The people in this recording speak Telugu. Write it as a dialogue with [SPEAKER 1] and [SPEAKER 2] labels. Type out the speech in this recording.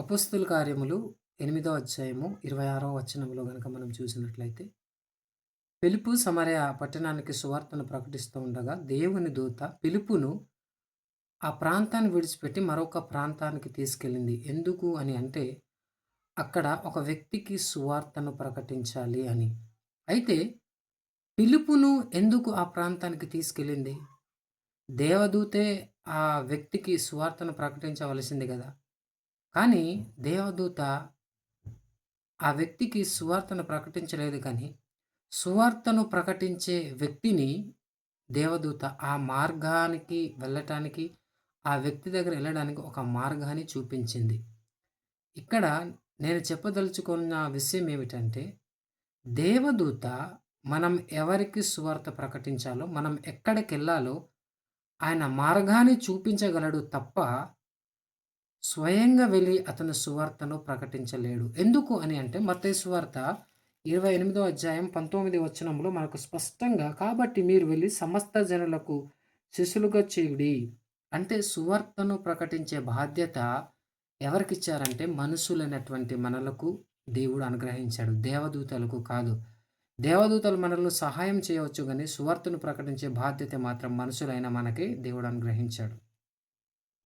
[SPEAKER 1] అపస్తుల కార్యములు ఎనిమిదో అధ్యాయము ఇరవై ఆరో వచనంలో కనుక మనం చూసినట్లయితే పిలుపు సమరయ పట్టణానికి సువార్తను ప్రకటిస్తూ ఉండగా దేవుని దూత పిలుపును ఆ ప్రాంతాన్ని విడిచిపెట్టి మరొక ప్రాంతానికి తీసుకెళ్ళింది. ఎందుకు అని అంటే అక్కడ ఒక వ్యక్తికి సువార్తను ప్రకటించాలి అని. అయితే పిలుపును ఎందుకు ఆ ప్రాంతానికి తీసుకెళ్ళింది? దేవదూతే ఆ వ్యక్తికి సువార్తను ప్రకటించవలసింది కదా. కానీ దేవదూత ఆ వ్యక్తికి సువార్తను ప్రకటించలేదు కానీ సువార్తను ప్రకటించే వ్యక్తిని దేవదూత ఆ మార్గానికి వెళ్ళటానికి ఆ వ్యక్తి దగ్గర వెళ్ళడానికి ఒక మార్గాన్ని చూపించింది. ఇక్కడ నేను చెప్పదలుచుకున్న విషయం ఏమిటంటే దేవదూత మనం ఎవరికి సువార్త ప్రకటించాలో మనం ఎక్కడికి వెళ్ళాలో ఆయన మార్గాన్ని చూపించగలడు తప్ప స్వయంగా వెళ్ళి అతను సువార్తను ప్రకటించలేడు. ఎందుకు అని అంటే మత్తయి సువార్త ఇరవై ఎనిమిదో అధ్యాయం పంతొమ్మిది వచనంలో మనకు స్పష్టంగా కాబట్టి మీరు వెళ్ళి సమస్త జనులకు శిష్యులుగా చేయుడి. అంటే సువార్తను ప్రకటించే బాధ్యత ఎవరికిచ్చారంటే మనుషులైనటువంటి మనలకు దేవుడు అనుగ్రహించాడు దేవదూతలకు కాదు. దేవదూతలు మనల్ని సహాయం చేయవచ్చు కానీ సువార్తను ప్రకటించే బాధ్యత మాత్రం మనుషులైన మనకి దేవుడు అనుగ్రహించాడు.